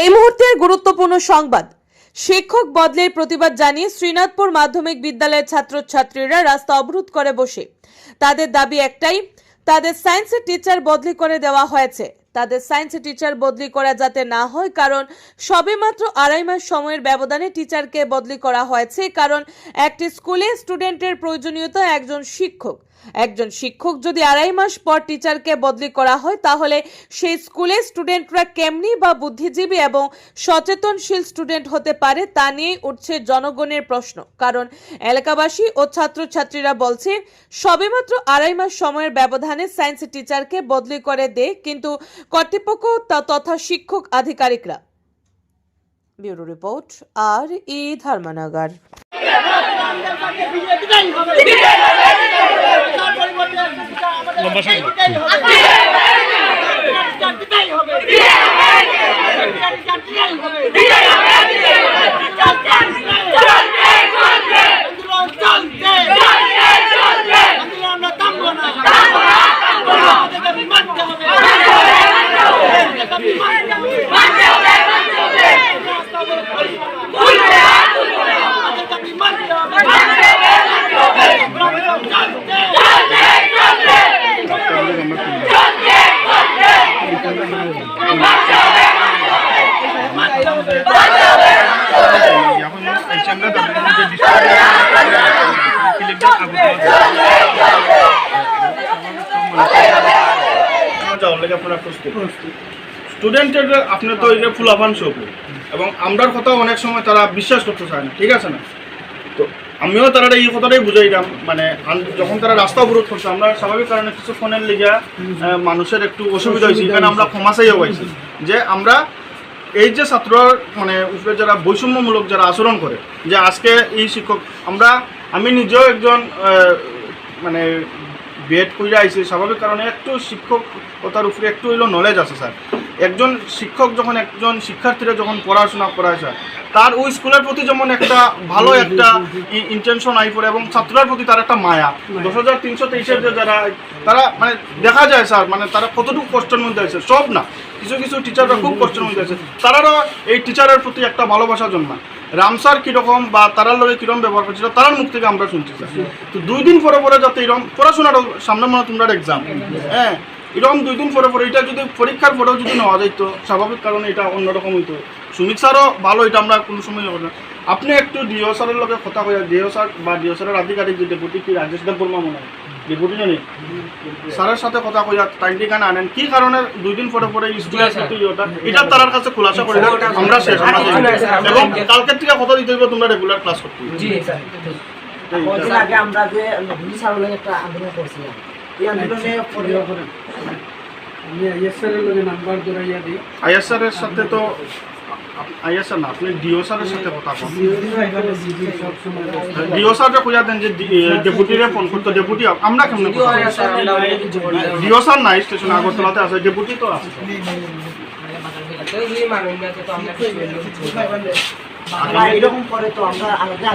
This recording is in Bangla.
এই মুহূর্তের গুরুত্বপূর্ণ সংবাদ। শিক্ষক বদলের প্রতিবাদ জানিয়ে শ্রীনাথপুর মাধ্যমিক বিদ্যালয়ের ছাত্রছাত্রীরা রাস্তা অবরোধ করে বসে। তাদের দাবি একটাই, তাদের সায়েন্সের টিচার বদলি করে দেওয়া হয়েছে। তাদের সায়েন্সের টিচার বদলি করা যাতে না হয়, কারণ সবেমাত্র আড়াই মাস সময়ের ব্যবধানে টিচারকে বদলি করা হয়েছে, কারণ একটি স্কুলে স্টুডেন্টের প্রয়োজনীয়তা একজন শিক্ষক। একজন শিক্ষক যদি আড়াই মাস পর টিচারকে বদলি করা হয়, তাহলে সেই স্কুলে স্টুডেন্টরা কেমনি বা বুদ্ধিজীবী এবং সচেতনশীল স্টুডেন্ট হতে পারে, তা নিয়ে উঠছে জনগণের প্রশ্ন। কারণ এলাকাবাসী ও ছাত্রছাত্রীরা বলছে সবেমাত্র আড়াই মাস সময়ের ব্যবধানে সায়েন্স টিচারকে বদলি করে দেয় কিন্তু কর্তৃপক্ষ তা- তথা শিক্ষক আধিকারিকরা। ব্যুরো রিপোর্ট আর ই ধর্মনগর সংখ্যা। এখন এই আমরা তাদের মধ্যে ডিসকাস ক্লিকটা যাওয়ার লেগে আপনারা প্রস্তুত স্টুডেন্টের আপনি তো এই যে ফুলাফান শোক এবং আমরার কথা অনেক সময় তারা বিশ্বাস করতে চায় না, ঠিক আছে না? তো আমিও তারা এই কথাটাই বুঝাইলাম মানে যখন তারা রাস্তা অবরোধ করছে আমরা স্বাভাবিক কারণে কিছু ফোনের লিগা মানুষের একটু অসুবিধা হয়েছে। কারণ আমরা ক্ষমা চাইও পাইছি যে আমরা এই যে ছাত্রর মানে উপরে যারা বৈষম্যমূলক যারা আচরণ করে যে আজকে এই শিক্ষক আমরা আমি নিজেও একজন মানে বিএড কইরা আইছি স্বাভাবিক কারণে একটু শিক্ষকতার উপরে একটু হইলেও নলেজ আছে স্যার। একজন শিক্ষক যখন, একজন শিক্ষার্থীরা যখন পড়াশোনা করায় স্যার, তার ওই স্কুলের প্রতি যেমন একটা ভালো একটা ইন্টেনশন আই পড়ে এবং ছাত্রের প্রতি তার একটা মায়া। দশ হাজার তিনশো তেইশের যে যারা, তারা মানে দেখা যায় স্যার মানে তারা কতটুকু কষ্টের মধ্যে আছে, সব না। কিছু কিছু টিচাররা খুব কষ্টের মধ্যে আছে। তারারও এই টিচারের প্রতি একটা ভালোবাসা জন্মায়। রাম রামসার কীরকম বা তারার লগে কীরকম ব্যবহার করছিল, তারার মুখ থেকে আমরা শুনছি স্যার। তো দুই দিন পরে পরে যাতে এরকম পড়াশোনার সামনে মনে তোমরা এক্সাম হ্যাঁ এরকম দুই দিন পরে পরে এটা যদি পরীক্ষার পরেও যদি নেওয়া যেত স্বাভাবিক কারণে এটা অন্যরকম হইতো সুমিত স্যারও ভালো এটা আমরা কোনো সময় হবে না। আপনি একটু ডিও স্যারের লগে কথা কইয়া ডিও স্যার বা ডিও স্যারের আধিকারিক যে ডেপুটি কি রাজেশ দেব বর্মা মনে হয়? ডেপুটি জানি? স্যারের সাথে কথা কইয়া টাইম ঠিকানা আনেন। কি কারণে দুই দিন পরে পরে ইয়েটা এটা তার কাছে খোলাসা করে আমরা শেষ এবং কালকের থেকে কথা দিতে তোমরা রেগুলার ক্লাস করতে জি স্যার। আগে আমরা যে একটা আন্দোলন করছিলাম। এই আন্দোলনে আমি আইএসআর এর লগে নাম্বার জড়াইয়া দিই। আইএসআর এর সাথে তো আইএসআর না আপনি ডিও স্যারের সাথে কথা বলুন। ডিও স্যারটা কইয়া দেন যে ডেপুটিরে ফোন করতো ডেপুটি আমরা কেমন? ডিও স্যার নাই স্টেশন আগরতলাতে আছে ডেপুটি তো আছে। এরকম করে তো আমরা আলাদা